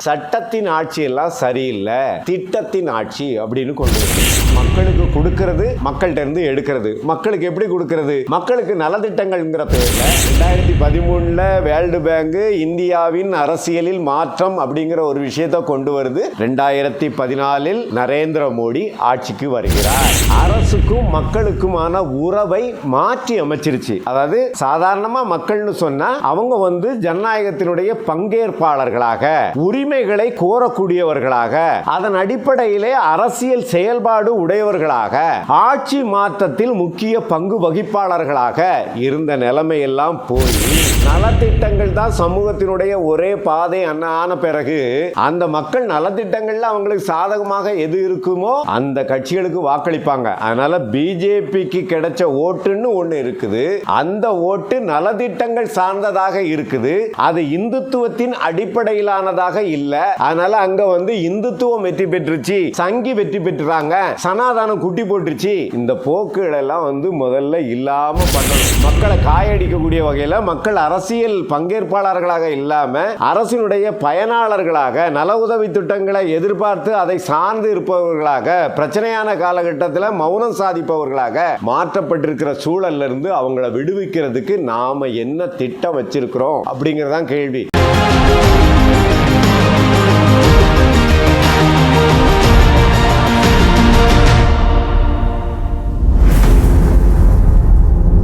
சட்டத்தின் ஆட்சி எல்லாம் சரியில்லை திட்டத்தின் ஆட்சி அப்படின்னு கொண்டு மக்களுக்கு கொடுக்கிறது மக்கள்கிட்ட இருந்து எடுக்கிறது. மக்களுக்கு எப்படி கொடுக்கிறது? மக்களுக்கு நலத்திட்டங்கள்ங்கிற பேரில் ரெண்டாயிரத்தி பதிமூணில் வேர்ல்டு பேங்க் இந்தியாவின் அரசியலில் மாற்றம் அப்படிங்கிற ஒரு விஷயத்தை கொண்டு வருது. ரெண்டாயிரத்தி பதினாலில் நரேந்திர மோடி ஆட்சிக்கு வருகிறார். அரசுக்கும் மக்களுக்குமான உறவை மாற்றி அமைச்சிருச்சு. அதாவது சாதாரணமா மக்கள்னு சொன்னா அவங்க வந்து ஜனநாயகத்தினுடைய பங்கேற்பாளர்களாக உரிமைகளை கோரக்கூடியவர்களாக அதன் அடிப்படையிலே அரசியல் செயல்பாடு உடையவர்களாக ஆட்சி மாற்றத்தில் முக்கிய பங்கு வகிப்பாளர்களாக இருந்த நிலைமையெல்லாம் போய் நலத்திட்டங்கள் தான் சமூகத்தினுடைய ஒரே பாதை அன்ன- ஆன பிறகு அந்த மக்கள் நலத்திட்டங்கள்ல அவங்களுக்கு சாதகமாக எது இருக்குமோ அந்த கட்சிகளுக்கு வாக்களிப்பாங்க. அதனால பிஜேபிக்கு கிடைச்ச ஓட்டுன்னு ஒன்று இருக்குது. அந்த ஓட்டு நலத்திட்டங்கள் சார்ந்ததாக இருக்குது. அது இந்துத்துவத்தின் அடிப்படையிலானதாக இல்ல. அதனால அங்க வந்து இந்துத்துவம் வெற்றி பெற்றுச்சு சங்கி வெற்றி பெற்றுறாங்க சனாதானம் குட்டி போட்டுருச்சு. இந்த போக்குகளெல்லாம் வந்து முதல்ல இல்லாம பண்ணணும். மக்களை காயடிக்கக்கூடிய வகையில மக்கள் அரசியல் பங்கேற்பாளர்களாக இல்லாம அரசினுடைய பயனாளர்களாக நல உதவி திட்டங்களை எதிர்பார்த்து அதை சார்ந்து இருப்பவர்களாக பிரச்சனையான காலகட்டத்தில் மௌனம் சாதிப்பவர்களாக மாற்றப்பட்டிருக்கிற சூழல்ல இருந்து அவங்கள விடுவிக்கிறதுக்கு நாம என்ன திட்டம் வச்சிருக்கிறோம் அப்படிங்கறதான் கேள்வி.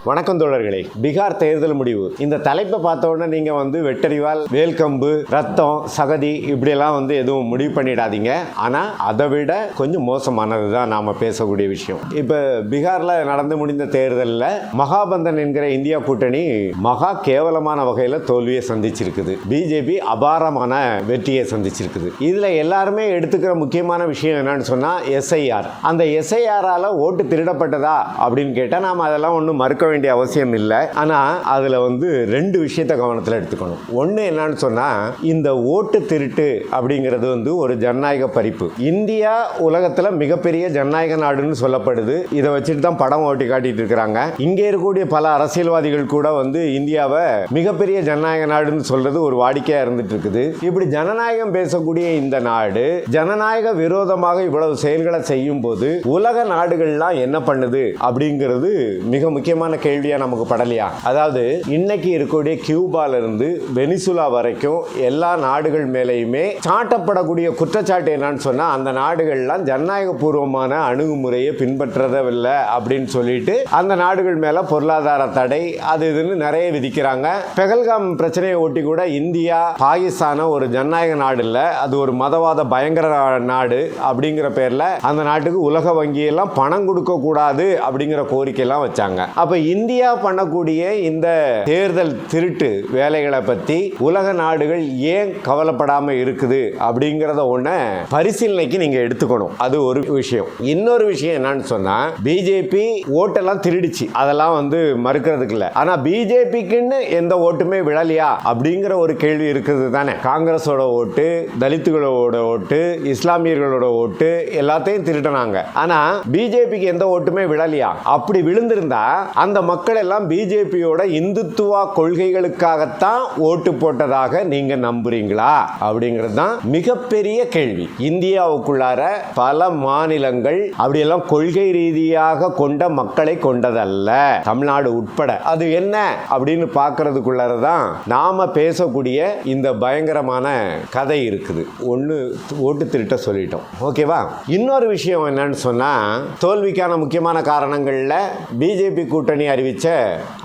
வணக்கம் தோழர்களே. பீகார் தேர்தல் முடிவு. இந்த தலைப்பை பார்த்த உடனே நீங்க வந்து வெட்டறிவால் வேல்கம்பு ரத்தம் சகதி இப்படியெல்லாம் வந்து எதுவும் முடிவு பண்ணிடாதீங்க. ஆனா அதை விட கொஞ்சம் மோசமானது தான் நாம பேசக்கூடிய விஷயம். இப்ப பீகார்ல நடந்து முடிந்த தேர்தலில் மகாபந்தன் என்கிற இந்தியா கூட்டணி மகா கேவலமான வகையில் தோல்வியை சந்திச்சிருக்குது. பிஜேபி அபாரமான வெற்றியை சந்திச்சிருக்குது. இதுல எல்லாருமே எடுத்துக்கிற முக்கியமான விஷயம் என்னன்னு சொன்னா எஸ்ஐஆர். அந்த எஸ்ஐஆரால ஓட்டு திருடப்பட்டதா அப்படின்னு கேட்டால் நாம அதெல்லாம் ஒன்றும் மறுக்க வேண்டிய அவசியம் இல்லை. ஆனால் அதில் வந்து ரெண்டு விஷயத்தை கவனத்தில் எடுத்துக்கணும். ஒன்று என்னன்னு சொன்னால் இந்த ஓட்டு திருட்டு அப்படிங்கிறது வந்து ஒரு ஜனநாயக பறிப்பு. இந்தியா உலகத்தில் மிகப்பெரிய ஜனநாயக நாடுன்னு சொல்லப்படுது. இதை வச்சுட்டு தான் படம் ஓட்டி காட்டிட்டு இருக்கிறாங்க. இங்கே இருக்கக்கூடிய பல அரசியல்வாதிகள் கூட வந்து இந்தியாவை மிகப்பெரிய ஜனநாயக நாடுன்னு சொல்றது ஒரு வாடிக்கையாக இருந்துட்டு இருக்குது. இப்படி ஜனநாயகம் பேசக்கூடிய இந்த நாடு ஜனநாயக விரோதமாக இவ்வளவு செயல்களை செய்யும் போது உலக நாடுகள்லாம் என்ன பண்ணுது அப்படிங்கிறது மிக முக்கியமான கேள்வியாக நமக்கு படலையா? அதாவது இன்னைக்கு இருக்கக்கூடிய கியூபாலிருந்து வெனிசுலா வரைக்கும் எல்லா நாடுகள் மேலேயுமே சாட்டப்படக்கூடிய குற்றச்சாட்டு என்னன்னு சொன்னால் அந்த நாடுகள்லாம் ஜனநாயக பூர்வமான அணுகுமுறையை பின்பற்றதில்லை அப்படின்னு சொல்லிட்டு அந்த நாடுகள் மேலே பொருளாதார தடை அது இதுன்னு நிறைய விதிக்கிறாங்க. பெகல்காம் பிரச்சனையை ஒட்டி கூட இந்தியா பாகிஸ்தான ஒரு ஜனநாயக நாடு இல்லை அது ஒரு மதவாத பயங்கர நாடு அப்படிங்கிற பேரில் அந்த நாட்டுக்கு உலக வங்கியெல்லாம் பணம் கொடுக்க கூடாது அப்படிங்கிற கோரிக்கையெல்லாம் வச்சாங்க. அப்போ இந்தியா பண்ணக்கூடிய இந்த தேர்தல் திருட்டு வேலைகளை பத்தி உலக நாடுகள் ஏன் கவலைப்படாம இருக்குது அப்படிங்கிறத ஒண்ண பரிசீலனைக்கு நீங்க எடுத்துக்கணும். அது ஒரு விஷயம். இன்னொரு விஷயம் என்னன்னு சொன்னா பிஜேபி ஓட்டெல்லாம் திருடிச்சு. அதெல்லாம் வந்து மறுக்கிறதுக்கு இல்ல. ஆனா பிஜேபிக்குன்னு எந்த ஓட்டுமே விழலையா அப்படிங்கிற ஒரு கேள்வி இருக்குது தானே. காங்கிரஸோட ஓட்டு தலித்துகளோட ஓட்டு இஸ்லாமியர்களோட ஓட்டு எல்லாத்தையும் திருடினாங்க. ஆனா பிஜேபிக்கு எந்த ஓட்டுமே விழலையா அப்படி விழுந்திருந்தா அந்த மக்கள் எல்லாம் பிஜேபியோட இந்துத்துவா கொள்கைகளுக்காகத்தான் ஓட்டு போட்டதாக நீங்க நம்புறீங்களா? அப்படிங்கிறது தான் மிகப்பெரிய கேள்வி. இந்தியாவுக்குள்ளார பல மாநிலங்கள் அப்படியெல்லாம் கொள்கை ரீதியாக கொண்ட மக்களை கொண்டதல்ல. தமிழ்நாடு உட்பட. அது என்ன அப்படின்னு பார்க்கறதுக்குள்ளாரதான் நாம பேசக்கூடிய இந்த பயங்கரமான கதை இருக்குது. ஒன்று ஓட்டு திருட்ட சொல்லிட்டோம். ஓகேவா? இன்னொரு விஷயம் என்னன்னு சொன்னா தோல்விக்கான முக்கியமான காரணங்கள்ல பிஜேபி கூட்டணி அறிவித்த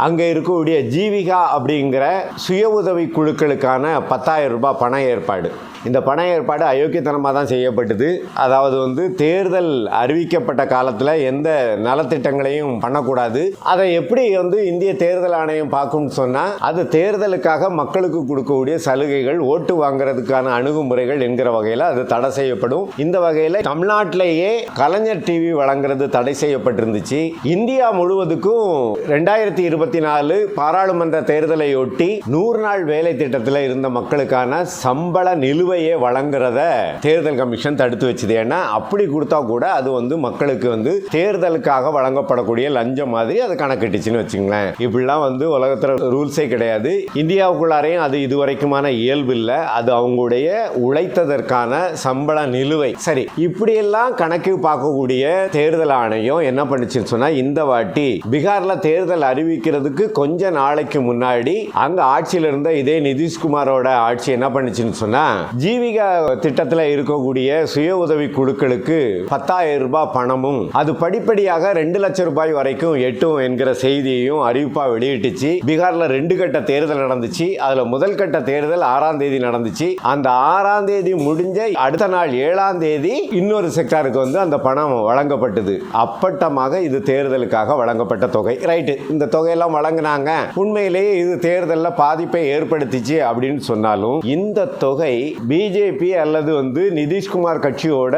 அங்க இருக்கக்கூடிய ஜீவிகா அப்படிங்கிற சுய உதவி குழுக்களுக்கான பத்தாயிரம் ரூபாய் பண ஏற்பாடு. இந்த பண ஏற்பாடு அயோக்கியத்தனமாக தான் செய்யப்பட்டது. அதாவது வந்து தேர்தல் அறிவிக்கப்பட்ட காலத்தில் எந்த நலத்திட்டங்களையும் பண்ணக்கூடாது. அதை எப்படி வந்து இந்திய தேர்தல் ஆணையம் பார்க்கும்னு சொன்னால் அது தேர்தலுக்காக மக்களுக்கு கொடுக்கக்கூடிய சலுகைகள் ஓட்டு வாங்குறதுக்கான அணுகுமுறைகள் என்கிற வகையில் அது தடை செய்யப்படும். இந்த வகையில் தமிழ்நாட்டிலேயே கலைஞர் டிவி வழங்குறது தடை செய்யப்பட்டிருந்துச்சு. இந்தியா முழுவதுக்கும் ரெண்டாயிரத்தி இருபத்தி நாலு பாராளுமன்ற தேர்தலையொட்டி நூறு நாள் வேலை திட்டத்தில் இருந்த மக்களுக்கான சம்பள நிலுவையை வழங்குறத தேர்தல் கமிஷன் தடுத்து வச்சுது. ஏன்னா அப்படி கொடுத்தா கூட அது வந்து மக்களுக்கு வந்து தேர்தலுக்காக வழங்கப்படக்கூடிய லஞ்சம் மாதிரி அது கணக்கிட்டுச்சுன்னு வச்சுங்களேன். இப்படிலாம் வந்து உலகத்தில் ரூல்ஸே கிடையாது. இந்தியாவுக்குள்ளாரையும் அது இதுவரைக்குமான இயல்பு இல்லை. அது அவங்களுடைய உழைத்ததற்கான சம்பள நிலுவை. சரி இப்படியெல்லாம் கணக்கு பார்க்கக்கூடிய தேர்தல் ஆணையம் என்ன பண்ணுச்சுன்னு சொன்னா இந்த வாட்டி பீகார்ல தேர்தல் அறிவிக்கிறதுக்கு கொஞ்ச நாளைக்கு முன்னாடி அங்க ஆட்சியில் இருந்த இதே நிதிஷ்குமாரோட ஆட்சி என்ன பண்ணுச்சுன்னு சொன்னா ஜீவிகா திட்டத்தில் இருக்கக்கூடிய சுய உதவி குழுக்களுக்கு பத்தாயிரம் ரூபாய் பணமும் அது படிப்படியாக ரெண்டு லட்சம் ரூபாய் வரைக்கும் எட்டும் என்கிற செய்தியையும் அறிவிப்பா வெளியிட்டுச்சு. பீகார்ல ரெண்டு கட்ட தேர்தல் நடந்துச்சு. அதுல முதல் கட்ட தேர்தல் ஆறாம் தேதி நடந்துச்சு. அந்த ஆறாம் தேதி முடிஞ்ச அடுத்த நாள் ஏழாம் தேதி இன்னொரு செக்டாருக்கு வந்து அந்த பணம் வழங்கப்பட்டது. அப்பட்டமாக இது தேர்தலுக்காக வழங்கப்பட்ட தொகை. ரைட்டு இந்த தொகையெல்லாம் வழங்கினாங்க. உண்மையிலேயே இது தேர்தலில் பாதிப்பை ஏற்படுத்திச்சு அப்படின்னு சொன்னாலும் இந்த தொகை பிஜேபி அல்லது வந்து நிதிஷ்குமார் கட்சியோட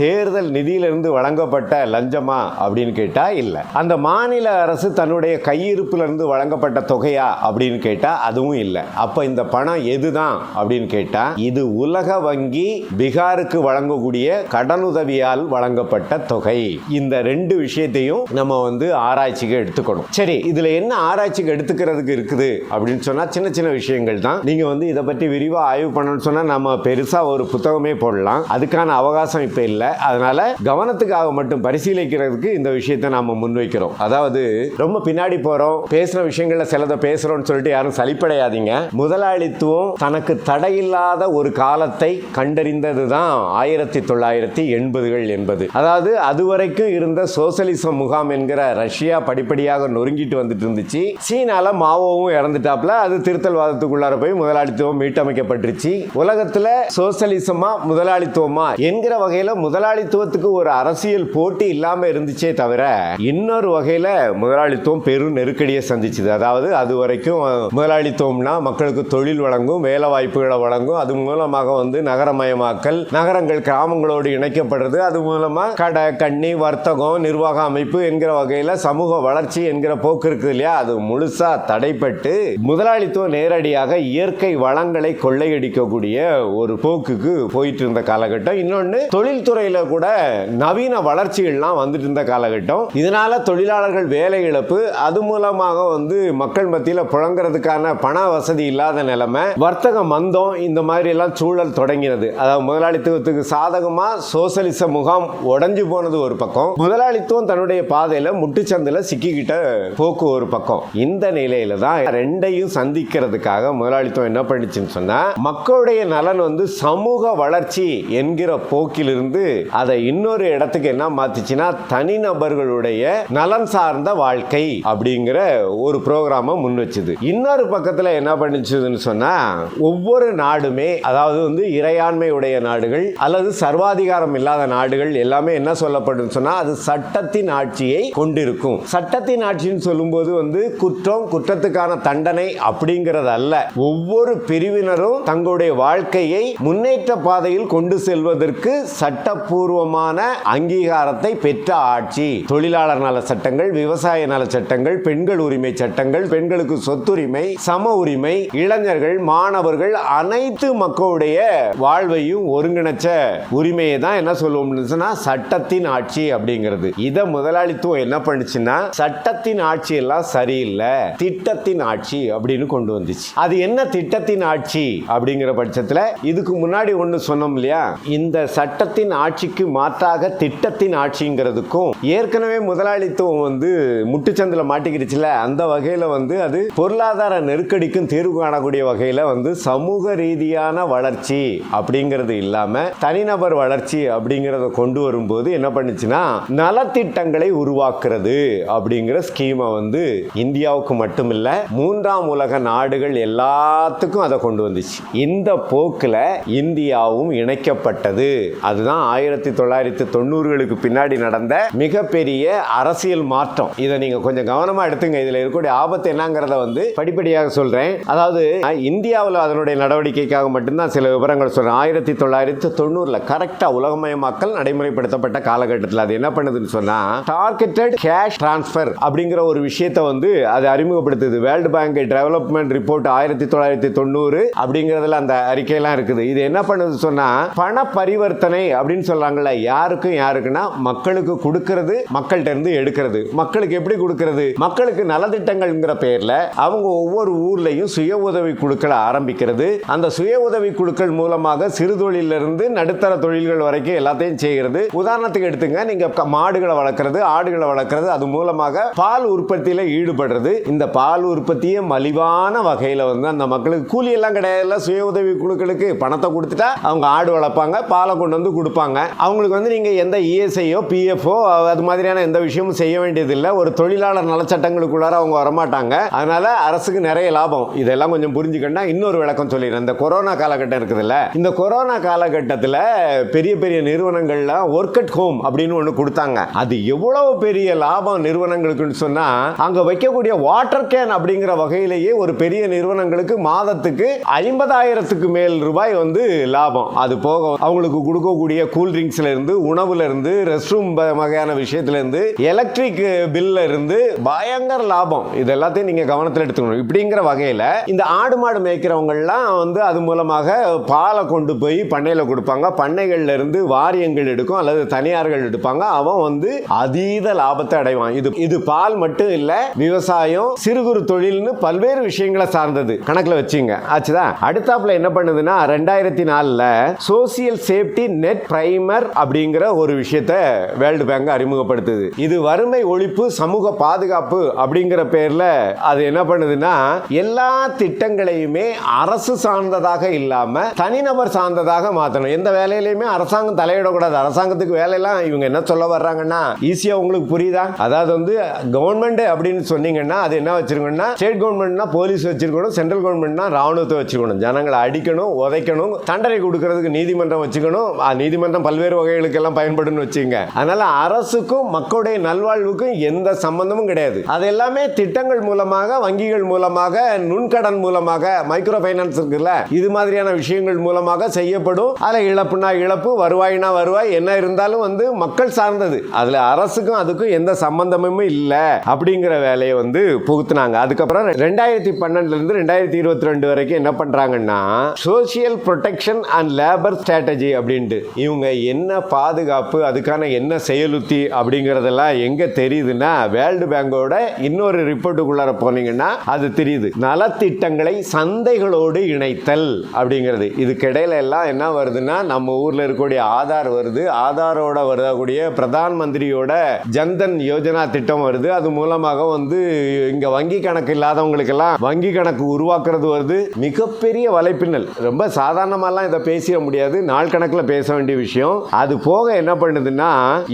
தேர்தல் நிதியிலிருந்து வழங்கப்பட்ட லஞ்சமா அப்படின்னு கேட்டா இல்லை. அந்த மாநில அரசு தன்னுடைய கையிருப்பிலிருந்து வழங்கப்பட்ட தொகையா அப்படின்னு கேட்டா அதுவும் இல்லை. அப்ப இந்த பணம் எதுதான் அப்படின்னு கேட்டா இது உலக வங்கி பீகாருக்கு வழங்கக்கூடிய கடனுதவியால் வழங்கப்பட்ட தொகை. இந்த ரெண்டு விஷயத்தையும் நம்ம வந்து ஆராய்ச்சிக்கு எடுத்துக்கணும். சரி இதுல என்ன ஆராய்ச்சிக்கு எடுத்துக்கிறதுக்கு இருக்குது அப்படின்னு சொன்னா சின்ன சின்ன விஷயங்கள் தான். நீங்க வந்து இதை பற்றி விரிவாக ஆய்வு பண்ணணும்னு சொன்னா நம்ம பெருசா ஒரு புத்தகமே போடலாம். அதுக்கான அவகாசம் இப்ப இல்லை. அதனால கவனத்துக்காக மட்டும் பரிசீலிக்கிறதுக்கு இந்த விஷயத்தை நாம் முன்வைக்கிறோம். அதாவது ரொம்ப பின்னாடி போகிறோம் பேசுகிற விஷயங்களில் சிலதை பேசுகிறோம்னு சொல்லிட்டு யாரும் சளிப்படையாதீங்க முதலாளித்துவம் தனக்கு தடையில்லாத ஒரு காலத்தை கண்டறிந்தது தான் ஆயிரத்தி தொள்ளாயிரத்தி எண்பதுகள் என்பது. அதாவது அதுவரைக்கும் இருந்த சோசலிசம் முகாம் என்கிற ரஷ்யா படிப்படியாக நொறுங்கிட்டு வந்துட்டு இருந்துச்சு. சீனால மாவோவும் இறந்துட்டாப்ல. அது திருத்தல்வாதத்துக்குள்ளார போய் முதலாளித்துவம் மீட்டமைக்கப்பட்டுருச்சு. உலகத்தில் சோசலிசமா முதலாளித்துவமா என்கிற வகையில முதலாளித்துவத்துக்கு ஒரு அரசியல் போட்டி இல்லாம இருந்துச்சே தவிர இன்னொரு வகையில முதலாளித்துவம் பெரும் நெருக்கடியை சந்திச்சுது. அதாவது அது வரைக்கும் முதலாளித்துவம்னா மக்களுக்கு தொழில் வழங்கும் வேலை வாய்ப்புகளை வழங்கும் அது மூலமாக வந்து நகரமயமாக்கல் நகரங்கள் கிராமங்களோடு இணைக்கப்படுறது அது மூலமா கடை கண்ணி வர்த்தகம் நிர்வாக அமைப்பு என்கிற வகையில சமூக வளர்ச்சி என்கிற போக்கு இருக்குது இல்லையா? அது முழுசா தடைப்பட்டு முதலாளித்துவம் நேரடியாக இயற்கை வளங்களை கொள்ளையடிக்கக்கூடிய ஒரு போக்குக்கு போயிட்டு இருந்த காலகட்டம். இன்னொன்று தொழில்துறையில் கூட நவீன வளர்ச்சிகள்லாம் வந்துட்டு இருந்த காலகட்டம். இதனால தொழிலாளர்கள் வேலை இழப்பு அது மூலமாக வந்து மக்கள் மத்தியில் புழங்குறதுக்கான பண வசதி இல்லாத நிலைமை வர்த்தக மந்தம் இந்த மாதிரி எல்லாம் சூழல் தொடங்கினது. அதாவது முதலாளித்துவத்துக்கு சாதகமா சோசலிச முகாம் உடஞ்சு போனது ஒரு பக்கம். முதலாளித்துவம் தன்னுடைய பாதையில முட்டுச்சந்தில் சிக்கிக்கிட்ட போக்கு ஒரு பக்கம். இந்த நிலையில தான் ரெண்டையும் சந்திக்கிறதுக்காக முதலாளித்துவம் என்ன பண்ணிச்சுன்னு சொன்னா மக்களுடைய நலன் வந்து சமூக வளர்ச்சி என்கிற போக்கிலிருந்து அதை இன்னொரு இடத்துக்கு என்ன மாத்துச்சுன்னா தனிநபர்களுடைய நலன் சார்ந்த வாழ்க்கை அப்படிங்கிற ஒரு ப்ரோக்ராமை முன் வச்சுது. இன்னொரு பக்கத்தில் என்ன பண்ணிச்சதுன்னு சொன்னா ஒவ்வொரு நாடுமே அதாவது வந்து இறையாண்மை உடைய நாடுகள் அல்லது சர்வாதிகாரம் இல்லாத நாடுகள் எல்லாமே என்ன சொல்லப்படும் சொன்னா அது சட்டத்தின் ஆட்சியை கொண்டிருக்கும். சட்டத்தின் ஆட்சின்னு சொல்லும்போது வந்து குற்றம் குற்றத்துக்கான தண்டனை அப்படிங்கிறது அல்ல ஒவ்வொரு பிரிவினரும் தங்களுடைய வாழ்க்கை வாழ்க்கையை முன்னேற்ற பாதையில் கொண்டு செல்வதற்கு சட்டப்பூர்வமான அங்கீகாரத்தை பெற்ற ஆட்சி. தொழிலாளர் நல சட்டங்கள் விவசாய நல சட்டங்கள் பெண்கள் உரிமை சட்டங்கள் பெண்களுக்கு சொத்துரிமை சம உரிமை இளைஞர்கள் மாணவர்கள் அனைத்து மக்களுடைய வாழ்வையும் ஒருங்கிணைச்ச உரிமையை தான் என்ன சொல்லுவோம்னு சொன்னா சட்டத்தின் ஆட்சி அப்படிங்கிறது. இதை முதலாளித்துவம் என்ன பண்ணுச்சுன்னா சட்டத்தின் ஆட்சி எல்லாம் சரியில்லை திட்டத்தின் ஆட்சி அப்படின்னு கொண்டு வந்துச்சு. அது என்ன திட்டத்தின் ஆட்சி அப்படிங்கிற பட்சத்தில் இதுக்கு முன்னாடி ஒன்று சொன்னோம் இல்லையா? இந்த சட்டத்தின் ஆட்சிக்கு மாற்றாக திட்டத்தின் ஆட்சிங்கிறதுக்கும் ஏற்கனவே முதலாளித்துவம் வந்து முட்டுச்சந்தில் மாட்டிக்கிடுச்சுல அந்த வகையில் வந்து அது பொருளாதார நெருக்கடிக்கும் தீர்வு காணக்கூடிய வகையில் வந்து சமூக ரீதியான வளர்ச்சி அப்படிங்கிறது இல்லாமல் தனிநபர் வளர்ச்சி அப்படிங்கிறத கொண்டு வரும்போது என்ன பண்ணுச்சுன்னா நலத்திட்டங்களை உருவாக்குறது அப்படிங்கிற ஸ்கீமை வந்து இந்தியாவுக்கு மட்டும் மூன்றாம் உலக நாடுகள் எல்லாத்துக்கும் அதை கொண்டு வந்துச்சு. இந்த போக்கில் இந்தியாவும் இணைக்கப்பட்டது. அதுதான் ஆயிரத்தி தொள்ளாயிரத்தி தொண்ணூறுகளுக்கு பின்னாடி நடந்த மிகப்பெரிய அரசியல் மாற்றம். இதை நீங்க கொஞ்சம் கவனமா எடுத்துங்க. இதுல இருக்கக்கூடிய ஆபத்து என்னங்கிறத வந்து படிப்படியாக சொல்றேன். அதாவது இந்தியாவில் அதனுடைய நடவடிக்கைக்காக மட்டும்தான் சில விவரங்கள் சொல்றேன். ஆயிரத்தி தொள்ளாயிரத்தி தொண்ணூறுல கரெக்டா உலகமயமாக்கல் நடைமுறைப்படுத்தப்பட்ட காலகட்டத்தில் அது என்ன பண்ணுதுன்னு சொன்னா டார்கெட்டட் கேஷ் டிரான்ஸ்ஃபர் அப்படிங்கிற அப்படிங்கிற ஒரு விஷயத்தை வந்து அது அறிமுகப்படுத்துது. வேர்ல்டு பேங்க் டெவலப்மெண்ட் ரிப்போர்ட் ஆயிரத்தி தொள்ளாயிரத்தி தொண்ணூறு அப்படிங்கிறதுல அந்த அறிக்கையெல்லாம் தான் இருக்குது. இது என்ன பண்ணுது சொன்னா பண பரிவர்த்தனை அப்படின்னு சொல்றாங்கல்ல யாருக்கும் யாருக்குன்னா மக்களுக்கு கொடுக்கறது மக்கள்கிட்ட இருந்து எடுக்கிறது. மக்களுக்கு எப்படி கொடுக்கறது? மக்களுக்கு நலத்திட்டங்கள்ங்கிற பேர்ல அவங்க ஒவ்வொரு ஊர்லயும் சுய உதவி குழுக்களை ஆரம்பிக்கிறது. அந்த சுய உதவி குழுக்கள் மூலமாக சிறு தொழிலிருந்து இருந்து நடுத்தர தொழில்கள் வரைக்கும் எல்லாத்தையும் செய்கிறது. உதாரணத்துக்கு எடுத்துங்க நீங்க மாடுகளை வளர்க்கறது ஆடுகளை வளர்க்கறது அது மூலமாக பால் உற்பத்தியில ஈடுபடுறது. இந்த பால் உற்பத்தியை மலிவான வகையில வந்து அந்த மக்களுக்கு கூலி எல்லாம் கிடையாது சுய உதவி குழுக்களுக்கு பணத்தை கொடுத்துட்டா அவங்க ஆடு வளர்ப்பாங்க பாலை கொண்டு வந்து கொடுப்பாங்க. அவங்களுக்கு வந்து நீங்கள் எந்த இஎஸ்ஐயோ பிஎஃப்ஓ அது மாதிரியான எந்த விஷயமும் செய்ய வேண்டியதில்லை. ஒரு தொழிலாளர் நலச்சட்டங்களுக்குள்ளார அவங்க வரமாட்டாங்க. அதனால அரசுக்கு நிறைய லாபம். இதெல்லாம் கொஞ்சம் புரிஞ்சுக்கணும்னா இன்னொரு விளக்கம் சொல்லிடுறேன். இந்த கொரோனா காலகட்டம் இருக்குதுல்ல இந்த கொரோனா காலகட்டத்தில் பெரிய பெரிய நிறுவனங்கள்லாம் ஒர்க் அட் ஹோம் அப்படின்னு ஒன்று கொடுத்தாங்க. அது எவ்வளவு பெரிய லாபம் நிறுவனங்களுக்குன்னு சொன்னா அங்க வைக்கக்கூடிய வாட்டர் கேன் அப்படிங்கிற வகையிலேயே ஒரு பெரிய நிறுவனங்களுக்கு மாதத்துக்கு ஐம்பதாயிரத்துக்கு மேல் ரூபாய் வந்து லாபம். அது போக அவங்களுக்கு கொடுக்கக்கூடிய கூல் ட்ரிங்க்ஸ்ல இருந்து உணவுல இருந்து ரெஸ்ட் ரூம் வகையான விஷயத்துல இருந்து எலக்ட்ரிக் பில்ல இருந்து பயங்கர லாபம். இது எல்லாத்தையும் நீங்க கவனத்தில் எடுத்துக்கணும். இப்படிங்கிற வகையில இந்த ஆடு மாடு மேய்க்கிறவங்கலாம் வந்து அது மூலமாக பாலை கொண்டு போய் பண்ணையில கொடுப்பாங்க. பண்ணைகள்ல இருந்து வாரியங்கள் எடுக்கும் அல்லது தனியார்கள் எடுப்பாங்க. அவன் வந்து அதீத லாபத்தை அடைவான். இது இது பால் மட்டும் இல்ல விவசாயம் சிறு குறு தொழில்னு பல்வேறு விஷயங்களை சார்ந்தது. கணக்குல வச்சுங்க. ஆச்சுதா? அடுத்தாப்புல என்ன பண்ணுதுன்னா ரெண்டாயிரத்தி நாலில் சோசியல் சேஃப்டி நெட் பிரைமர் அப்படிங்கிற ஒரு விஷயத்தை வேர்ல்டு பேங்க் அறிமுகப்படுத்துது. இது வறுமை ஒழிப்பு சமூக பாதுகாப்பு அப்படிங்கிற பேரில் அது என்ன பண்ணுதுன்னா எல்லா திட்டங்களையுமே அரசு சார்ந்ததாக இல்லாமல் தனிநபர் சார்ந்ததாக மாற்றணும் எந்த வேலையிலையுமே அரசாங்கம் தலையிடக்கூடாது. அரசாங்கத்துக்கு வேலையெல்லாம் இவங்க என்ன சொல்ல வர்றாங்கன்னா ஈஸியாக உங்களுக்கு புரியுதா? அதாவது வந்து கவர்மெண்ட் அப்படின்னு சொன்னீங்கன்னா அது என்ன வச்சிருக்கணும்னா ஸ்டேட் கவர்மெண்ட்னா போலீஸ் வச்சிருக்கணும் சென்ட்ரல் கவர்மெண்ட்னா ராணுவத்தை வச்சுக்கணும் ஜனங்களை அடிக்கணும் உதைக்கணும் தண்டனை கொடுக்கறதுக்கு நீதிமன்றம் வச்சுக்கணும். நீதிமன்றம் பல்வேறு வகைகளுக்கெல்லாம் பயன்படும் வச்சுங்க அதனால அரசுக்கும் மக்களுடைய நல்வாழ்வுக்கும் எந்த சம்பந்தமும் கிடையாது. அது எல்லாமே திட்டங்கள் மூலமாக வங்கிகள் மூலமாக நுண்கடன் மூலமாக மைக்ரோ பைனான்ஸ் இருக்குல்ல இது மாதிரியான விஷயங்கள் மூலமாக செய்யப்படும். அதில் இழப்புனா இழப்பு வருவாய்னா வருவாய் என்ன இருந்தாலும் வந்து மக்கள் சார்ந்தது. அதில் அரசுக்கும் அதுக்கும் எந்த சம்பந்தமும் இல்லை அப்படிங்கிற வேலையை வந்து புகுத்துனாங்க. அதுக்கப்புறம் ரெண்டாயிரத்தி பன்னெண்டுல இருந்து ரெண்டாயிரத்தி இருபத்தி ரெண்டு வரைக்கும் என்ன பண்றாங்கன்னா social protection and labour strategy அப்படின்ட்டு. இவங்க என்ன பாதுகாப்பு அதுக்கான என்ன செயலுத்தி அப்படிங்கிறதெல்லாம் எங்க தெரியுதுன்னா வேர்ல்டு பேங்கோட இன்னொரு ரிப்போர்ட்டுக்குள்ளார போனீங்கன்னா அது தெரியுது. நலத்திட்டங்களை சந்தைகளோடு இணைத்தல் அப்படிங்கிறது. இதுக்கிடையில எல்லாம் என்ன வருதுன்னா நம்ம ஊர்ல இருக்கக்கூடிய ஆதார் வருது. ஆதாரோட வரக்கூடிய பிரதான் மந்திரியோட ஜன்தன் யோஜனா திட்டம் வருது. அது மூலமாக வந்து இங்க வங்கி கணக்கு இல்லாதவங்களுக்கெல்லாம் வங்கி கணக்கு உருவாக்குறது வருது. மிகப்பெரிய வலைப்பின்னல். ரொம்ப சாதாரணமாலாம் இதை பேசிட முடியாது. நாள் கணக்கில் பேச வேண்டிய விஷயம். அது போக என்ன பண்ணுதுன்னா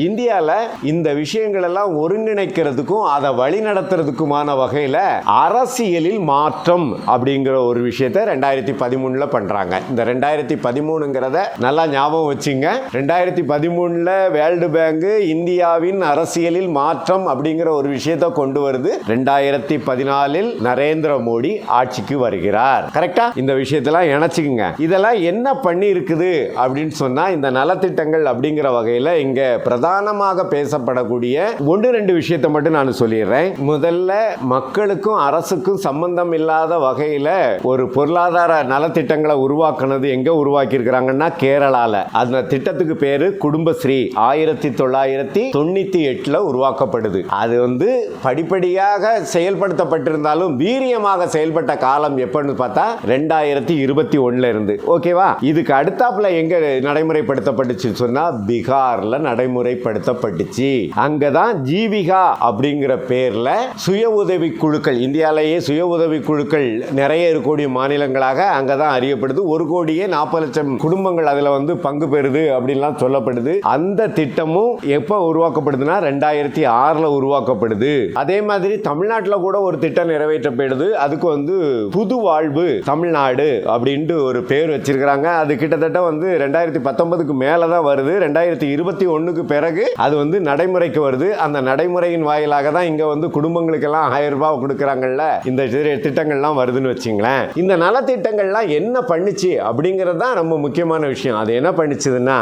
இந்தியாவில் இந்த விஷயங்கள் எல்லாம் ஒருங்கிணைக்கிறதுக்கும் அதை வழி நடத்துறதுக்குமான வகையில் அரசியலில் மாற்றம் அப்படிங்கிற ஒரு விஷயத்தை ரெண்டாயிரத்தி பதிமூணில் பண்ணுறாங்க இந்த ரெண்டாயிரத்தி பதிமூணுங்கிறத நல்லா ஞாபகம் வச்சுங்க. ரெண்டாயிரத்தி பதிமூணில் வேர்ல்டு பேங்கு இந்தியாவின் அரசியலில் மாற்றம் அப்படிங்கிற ஒரு விஷயத்தை கொண்டு வருது. ரெண்டாயிரத்தி பதினாலில் நரேந்திர மோடி ஆட்சிக்கு வருகிறார். கரெக்டா? இந்த விஷயத்தெல்லாம் இணைச்சிக்கங்க. இதெல்லாம் என்ன பண்ணி இருக்குது அப்படின்னு சொன்னா இந்த நலத்திட்டங்கள் அப்படிங்கிற வகையில் இங்க பிரதானமாக பேசப்படக்கூடிய ஒன்று ரெண்டு விஷயத்தை மட்டும் நான் சொல்லிடுறேன். முதல்ல மக்களுக்கும் அரசுக்கும் சம்பந்தம் இல்லாத வகையில் ஒரு பொருளாதார நலத்திட்டங்களை உருவாக்குனது எங்க உருவாக்கி இருக்கிறாங்கன்னா கேரளால. அந்த திட்டத்துக்கு பேரு குடும்பஸ்ரீ. ஆயிரத்தி தொள்ளாயிரத்தி தொண்ணூத்தி எட்டுல உருவாக்கப்படுது. அது வந்து படிப்படியாக செயல்படுத்தப்பட்டிருந்தாலும் வீரியமாக செயல்பட்ட காலம் எப்பன்னு பார்த்தா ரெண்டாயிரத்தி இருபத்தி ஒண்ணுல இருந்து. ஓகேவா இதுக்கு அடுத்தாப்புல எங்க நடைமுறைப்படுத்தப்பட்டுச்சு சொன்னா பீகார்ல நடைமுறைப்படுத்தப்பட்டுச்சு. அங்கதான் ஜீவிகா அப்படிங்கிற பேர்ல சுய உதவி குழுக்கள் இந்தியாலேயே சுய உதவி குழுக்கள் நிறைய இருக்கக்கூடிய மாநிலங்களாக அங்கதான் அறியப்படுது. ஒரு கோடியே நாற்பது லட்சம் குடும்பங்கள் அதுல வந்து பங்கு பெறுது அப்படின்லாம் சொல்லப்படுது. அந்த திட்டமும் எப்போ உருவாக்கப்படுதுன்னா ரெண்டாயிரத்தி ஆறுல உருவாக்கப்படுது. அதே மாதிரி தமிழ்நாட்டில் கூட ஒரு திட்டம் நிறைவேற்றப்படுது. அதுக்கு வந்து புது வாழ்வு தமிழ்நாடு அப்படின்ட்டு ஒரு பேர் வச்சிருக்கிறாங்க. அது கிட்டத்தட்ட வந்து ரெண்டாயிரத்தி பத்தொன்பதுக்கு மேலே தான் வருது. ரெண்டாயிரத்தி இருபத்தி ஒன்றுக்கு பிறகு அது வந்து நடைமுறைக்கு வருது. அந்த நடைமுறையின் வாயிலாக தான் இங்கே வந்து குடும்பங்களுக்கெல்லாம் ஆயிரம் ரூபாய் கொடுக்குறாங்கல்ல. இந்த திட்டங்கள்லாம் வருதுன்னு வச்சுங்களேன். இந்த நலத்திட்டங்கள்லாம் என்ன பண்ணுச்சு அப்படிங்கிறது தான் ரொம்ப முக்கியமான விஷயம். அது என்ன பண்ணிச்சதுன்னா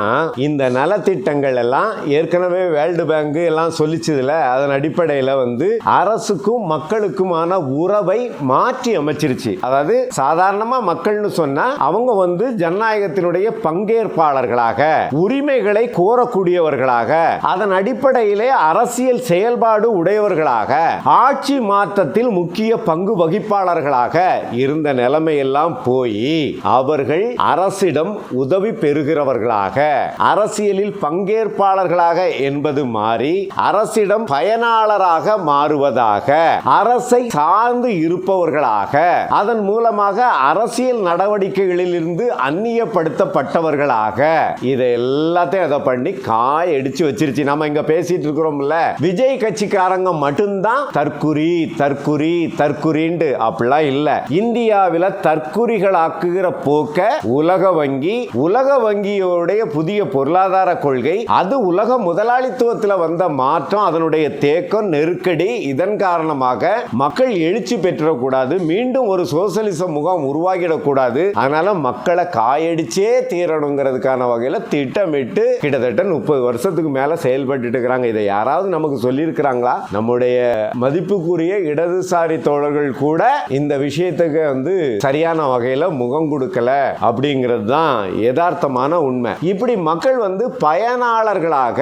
இந்த நலத்திட்டங்கள் எல்லாம் ஏற்கனவே வேர்ல்டு பேங்க் எல்லாம் சொல்லிச்சதுல. அதன் அடிப்படையில் வந்து அரசுக்கும் மக்களுக்குமான உறவை மாற்றி அமைச்சிருச்சு. அதாவது சாதாரணமா மக்கள்னு சொன்னா அவங்க வந்து ஜனநாயகத்தினுடைய பங்கேற்பாளர்களாக உரிமைகளை கோரக்கூடியவர்களாக அதன் அடிப்படையிலே அரசியல் செயல்பாடு உடையவர்களாக ஆட்சி மாற்றத்தில் முக்கிய பங்கு வகிப்பாளர்களாக இருந்த நிலைமையெல்லாம் போய் அவர்கள் அரசிடம் உதவி பெறுகிறவர்களாக அரசியலில் பங்கேற்பாளர்களாக என்பது மாறி அரசிடம் பயனாளராக மாறுவதாக அரசை சார்ந்து இருப்பவர்களாக அதன் மூலமாக அரசியல் நடவடிக்கைகள் இருந்து அந்நியப்படுத்தப்பட்டவர்களாக இதை எல்லாத்தையும் அதை பண்ணி காய் அடிச்சு வச்சிருச்சு. நம்ம இங்க பேசிட்டு இருக்கிறோம்ல. விஜய் கட்சிக்காரங்க மட்டும்தான் தற்குறி தற்குறி தற்குறின்ட்டு அப்படிலாம் இல்ல. இந்தியாவில் தற்குறிகளாக்குகிற போக்க உலக வங்கி உலக வங்கியோடைய புதிய பொருளாதார கொள்கை அது உலக முதலாளித்துவத்தில் வந்த மாற்றம் அதனுடைய தேக்கம் நெருக்கடி இதன் காரணமாக மக்கள் எழுச்சி பெற்றக்கூடாது. மீண்டும் ஒரு சோசலிச முகாம் உருவாகிடக்கூடாது. அதனால மக்களை காயடிச்சே தீரணுங்கிறதுக்கான வகையில் திட்டமிட்டு கிட்டத்தட்ட முப்பது வருஷத்துக்கு மேல செயல்பட்டு இருக்கிறாங்க. இதை யாராவது நமக்கு சொல்லியிருக்கிறாங்களா? நம்முடைய மதிப்புக்குரிய இடதுசாரி தோழர்கள் கூட இந்த விஷயத்துக்கு வந்து சரியான வகையில் முகம் கொடுக்கல அப்படிங்கிறது தான் யதார்த்தமான உண்மை. இப்படி மக்கள் வந்து பயனாளர்களாக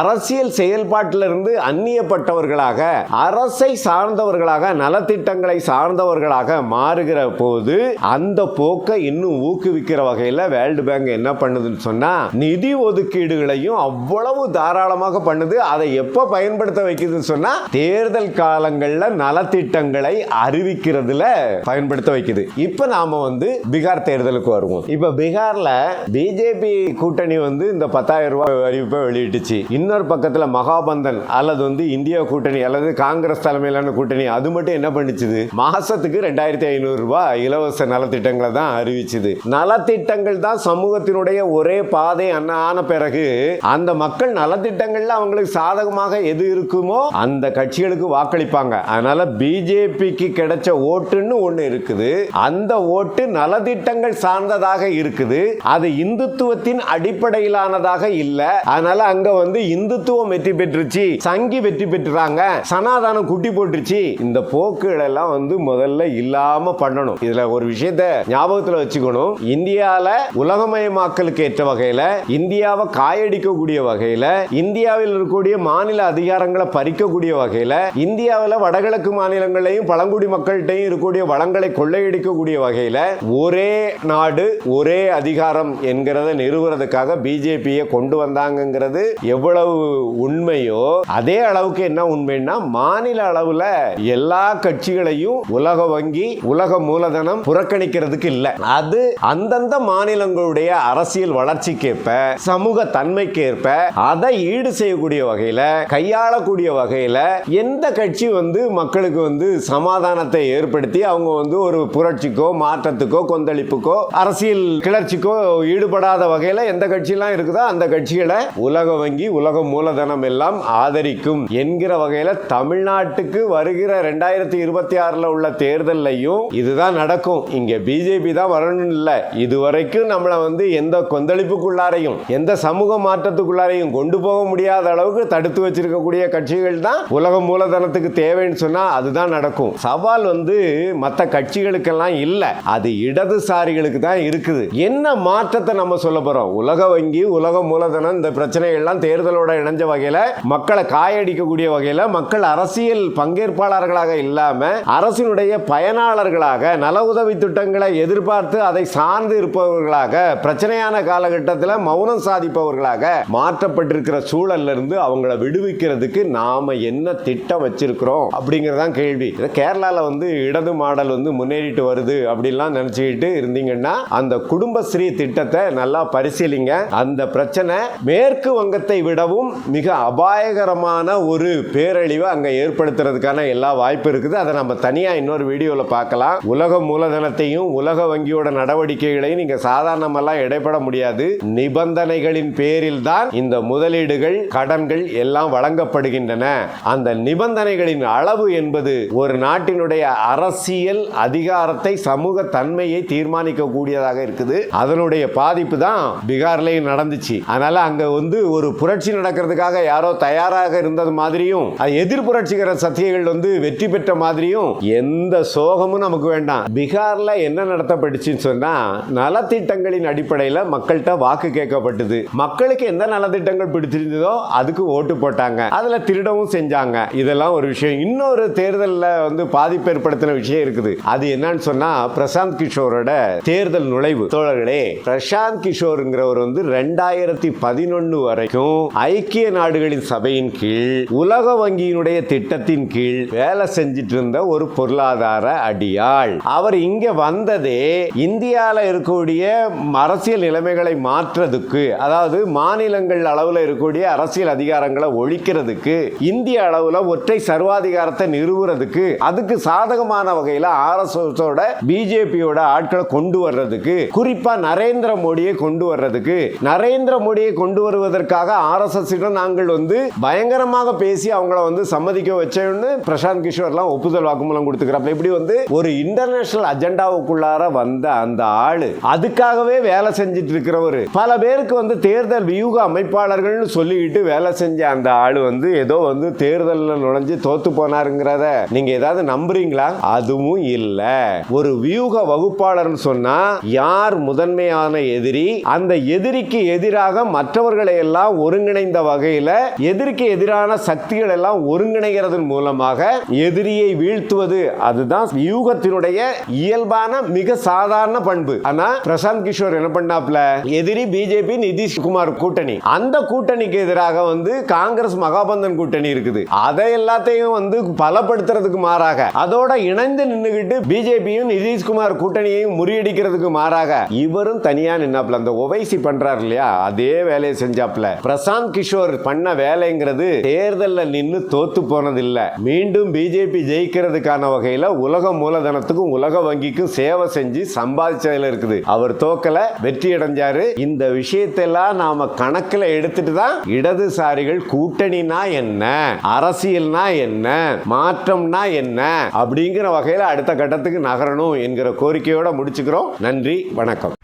அரசியல் செயல்பாட்டிலிருந்து அந்நியப்பட்டவர்களாக அரசை சார்ந்தவர்களாக நலத்திட்டங்களை சார்ந்தவர்களாக மாறுகிற போது அந்த போக்கை இன்னும் ஊக்குவிக்கிற வகையில் வேர்ல்டு பேங்க் என்ன பண்ணுதுன்னு சொன்னா நிதி ஒதுக்கீடுகளையும் அவ்வளவு தாராளமாக பண்ணுது. அதை எப்போ பயன்படுத்த வைக்குதுன்னு சொன்னா தேர்தல் காலங்களில் நலத்திட்டங்களை அறிவிக்கிறதுல பயன்படுத்த வைக்குது. இப்போ நாம வந்து பீகார் தேர்தலுக்கு வருவோம். இப்போ பீகார்ல பிஜேபி கூட்டணி வந்து இந்த பத்தாயிரம் ரூபாய் அறிவிப்பை வெளியிட்டுச்சு. இன்னொரு பக்கத்துல மகாபந்தன் அல்லது வந்து இந்தியா கூட்டணி அல்லது காங்கிரஸ் தலைமையிலான கூட்டணி அது மட்டும் என்ன பண்ணிச்சுது? மாசத்துக்கு ரெண்டாயிரத்தி ஐநூறு ரூபாய் இலவச நலத்திட்டங்களை தான் அறிவிச்சு அறிவிச்சுது நலத்திட்டங்கள் தான் சமூகத்தினுடைய ஒரே பாதை ஆன பிறகு அந்த மக்கள் நலத்திட்டங்கள்ல அவங்களுக்கு சாதகமாக எது இருக்குமோ அந்த கட்சிகளுக்கு வாக்களிப்பாங்க. அதனால பிஜேபிக்கு கிடைச்ச ஓட்டுன்னு ஒண்ணு இருக்குது. அந்த ஓட்டு நலத்திட்டங்கள் சார்ந்ததாக இருக்குது. அது இந்துத்துவத்தின் அடிப்படையிலானதாக இல்ல. அதனால அங்க வந்து இந்துத்துவம் வெற்றி பெற்றுச்சு சங்கி வெற்றி பெற்றுறாங்க சனாதானம் குட்டி போட்டுருச்சு. இந்த போக்குகள் எல்லாம் வந்து முதல்ல இல்லாம பண்ணணும். இதுல ஒரு விஷயத்த ஞாபகத்துல வச்சு வச்சுக்கணும் இந்தியாவில் உலகமயமாக்கலுக்கு ஏற்ற வகையில் இந்தியாவை காயடிக்கக்கூடிய வகையில் இந்தியாவில் இருக்கக்கூடிய மாநில அதிகாரங்களை பறிக்கக்கூடிய வகையில் இந்தியாவில் வடகிழக்கு மாநிலங்களையும் பழங்குடி மக்கள்கிட்டையும் இருக்கக்கூடிய வளங்களை கொள்ளையடிக்கக்கூடிய வகையில் ஒரே நாடு ஒரே அதிகாரம் என்கிறத நிறுவுறதுக்காக பிஜேபியை கொண்டு வந்தாங்கங்கிறது எவ்வளவு உண்மையோ அதே அளவுக்கு என்ன உண்மைன்னா மாநில அளவுல எல்லா கட்சிகளையும் உலக வங்கி உலக மூலதனம் புறக்கணிக்கிறதுக்கு இல்லை. அது அந்தந்த மாநிலங்களுடைய அரசியல் வளர்ச்சிக்கேற்ப சமூக தன்மைக்கேற்ப அதை ஈடு செய்யக்கூடிய வகையில கையாளக்கூடிய வகையில எந்த கட்சி வந்து மக்களுக்கு வந்து சமாதானத்தை ஏற்படுத்தி அவங்க வந்து ஒரு புரட்சிக்கோ மாற்றத்துக்கோ கொந்தளிப்புக்கோ அரசியல் கிளர்ச்சிக்கோ ஈடுபடாத வகையில எந்த கட்சியெல்லாம் இருக்குதோ அந்த கட்சிகளை உலக வங்கி உலக மூலதனம் எல்லாம் ஆதரிக்கும் என்கிற வகையில தமிழ்நாட்டுக்கு வருகிற ரெண்டாயிரத்தி இருபத்தி ஆறுல உள்ள தேர்தலையும் இதுதான் நடக்கும். இங்க பிஜேபி தான் வரணும் இல்ல. இதுவரைக்கும் நம்மளை வந்து எந்த கொந்தளிப்புக்குள்ளாரையும் எந்த சமூக மாற்றத்துக்குள்ளாரையும் கொண்டு போக முடியாத அளவுக்கு தடுத்து வச்சிருக்கக்கூடிய கட்சிகள் தான் உலக மூலதனத்துக்கு தேவைன்னு சொன்னா அதுதான் நடக்கும். சவால் வந்து மற்ற கட்சிகளுக்கெல்லாம் இல்ல. அது இடதுசாரிகளுக்கு தான் இருக்குது. என்ன மாற்றத்தை நம்ம சொல்ல போறோம்? உலக வங்கி உலக மூலதனம் இந்த பிரச்சனைகள்லாம் தேர்தலோட இணைஞ்ச வகையில் மக்களை காயடிக்கக்கூடிய வகையில் மக்கள் அரசியல் பங்கேற்பாளர்களாக இல்லாமல் அரசினுடைய பயனாளர்களாக நல உதவி திட்டங்களை எதிர்பார்த்து அதை சார்ந்து இருப்பவர்களாக பிரச்சனையான காலகட்டத்தில் மௌனம் சாதிப்பவர்களாக மாற்றப்பட்டிருக்கிற சூழல்ல இருந்து அவங்கள விடுவிக்கிறதுக்கு நாம என்ன திட்டம் வச்சிருக்கிறோம் அப்படிங்கிறதான் கேள்வி. கேரளாவில் வந்து இடது மாடல் வந்து முன்னேறிட்டு வருது அப்படின்லாம் நினச்சிக்கிட்டு இருந்தீங்கன்னா அந்த குடும்பஸ்ரீ திட்டத்தை நல்லா பரிசீலிங்க. அந்த பிரச்சனை மேற்கு வங்கத்தை விடவும் மிக அபாயகரமான ஒரு பேரழிவை அங்க ஏற்படுத்துறதுக்கான எல்லா வாய்ப்பு இருக்குது. அதை நம்ம தனியா இன்னொரு வீடியோவில் பார்க்கலாம். உலக மூலதனத்தையும் உலக வங்கியோட நடவடிக்கைகளையும் நீங்க சாதாரணமெல்லாம் இடைப்பட முடியாது. நிபந்தனைகளின் பேரில் தான் இந்த முதலீடுகள் கடன்கள் எல்லாம் வழங்கப்படுகின்றன. அந்த நிபந்தனைகளின் அளவு என்பது ஒரு நாட்டினுடைய அரசியல் அதிகாரத்தை சமூக தன்மையை தீர்மானிக்க கூடியதாக இருக்குது. அதனுடைய பாதிப்பு தான் பீகார்லயும் நடந்துச்சு. அதனால அங்க வந்து ஒரு புரட்சி நடக்கிறதுக்காக யாரோ தயாராக இருந்தது மாதிரியும் அது எதிர் புரட்சிகர சக்திகள் வந்து வெற்றி பெற்ற மாதிரியும் எந்த சோகமும் நமக்கு வேண்டாம். பீகார்ல என்ன நடத்தப்பட்டுச்சுன்னு சொன்னால் நலத்திட்டங்களின் அடிப்படையில் மக்கள்கிட்ட வாக்கு கேட்கப்பட்டது. மக்களுக்கு எந்த நலத்திட்டங்கள் பிடிச்சிருந்ததோ அதுக்கு ஓட்டு போட்டாங்க. அதுல திருடவும் செஞ்சாங்க. இதெல்லாம் ஒரு விஷயம். இன்னொரு தேர்தலில் வந்து பாதிப்பு ஏற்படுத்தின விஷயம் இருக்குது. அது என்னன்னு சொன்னா பிரசாந்த் கிஷோரோட தேர்தல் நுழைவு. தோழர்களே பிரசாந்த் கிஷோருங்கிறவர் வந்து ரெண்டாயிரத்தி பதினொன்னு வரைக்கும் ஐக்கிய நாடுகளின் சபையின் கீழ் உலக வங்கியினுடைய திட்டத்தின் கீழ் வேலை செஞ்சிட்டு இருந்த ஒரு பொருளாதார அடியாள். அவர் இங்க வந்ததே இந்த இந்தியாவில் இருக்கக்கூடிய அரசியல் நிலைமைகளை மாற்றுறதுக்கு அதாவது மாநிலங்கள் அளவில் இருக்கக்கூடிய அரசியல் அதிகாரங்களை ஒழிக்கிறதுக்கு இந்திய அளவில் ஒற்றை சர்வாதிகாரத்தை நிறுவுறதுக்கு அதுக்கு சாதகமான வகையில் ஆர்எஸ்எஸோட பிஜேபியோட ஆட்களை கொண்டு வர்றதுக்கு குறிப்பா நரேந்திர மோடியை கொண்டு வர்றதுக்கு நரேந்திர மோடியை கொண்டு வருவதற்காக ஆர்எஸ்எஸ் நாங்கள் வந்து பயங்கரமாக பேசி அவங்கள வந்து சம்மதிக்க வச்சோன்னு பிரசாந்த் கிஷோர்லாம் ஒப்புதல் வாக்குமூலம் கொடுத்துக்கிறாங்க இப்படி வந்து ஒரு இன்டர்நேஷனல் அஜெண்டாவுக்குள்ளார வந்த அந்த ஆளு அதுக்காகவே வேலை செஞ்சுட்டு இருக்கிறவர் பல பேருக்கு வந்து தேர்தல் வியூக அமைப்பாளர்கள்னு சொல்லிக்கிட்டு வேலை செஞ்ச அந்த ஆளு வந்து ஏதோ வந்து தேர்தலில் நுழைஞ்சு தோத்து போனாருங்கிறத நீங்க ஏதாவது நம்புறீங்களா? அதுவும் இல்ல. ஒரு வியூக வகுப்பாளர்னு சொன்னா யார் முதன்மையான எதிரி அந்த எதிரிக்கு எதிராக மற்றவர்களை எல்லாம் ஒருங்கிணைந்த வகையில எதிரிக்கு எதிரான சக்திகள் எல்லாம் ஒருங்கிணைகிறதன் மூலமாக எதிரியை வீழ்த்துவது. அதுதான் வியூகத்தினுடைய இயல்பான மிக சாதாரண பண்பு. ஆனா பிரசாந்த் கிஷோர் என்ன பண்ணாப்ல எதிரி பிஜேபி நிதிஷ்குமார் கூட்டணி. அந்த கூட்டணிக்கு எதிராக வந்து காங்கிரஸ் மகாபந்தன் கூட்டணி இருக்குது. அதை எல்லாத்தையும் வந்து பலப்படுத்துறதுக்கு மாறாக அதோட இணைந்து நின்றுகிட்டு பிஜேபியும் நிதிஷ்குமார் கூட்டணியையும் முறியடிக்கிறதுக்கு மாறாக இவரும் தனியா நின்னாப்ல அந்த ஒவைசி பண்றாரு இல்லையா? அதே வேலையை செஞ்சாப்ல பிரசாந்த் கிஷோர் பண்ண வேலைங்கிறது தேர்தல்ல நின்னு தோத்து போனதில்லை. மீண்டும் பிஜேபி ஜெயிக்கிறதுக்கான வகையில உலக மூலதனத்துக்கும் உலக வங்கிக்கும் சேவை செஞ்சு சம்பாதிச்சதுல இருக்குது. அவர் தோக்கல வெற்றி அடைஞ்சாரு. இந்த விஷயத்தெல்லாம் நாம கணக்கில் எடுத்துட்டு தான் இடதுசாரிகள் கூட்டணினா என்ன அரசியல்னா என்ன மாற்றம்னா என்ன அப்படிங்கிற வகையில் அடுத்த கட்டத்துக்கு நகரணும் என்கிற கோரிக்கையோட முடிச்சுக்கிறோம். நன்றி வணக்கம்.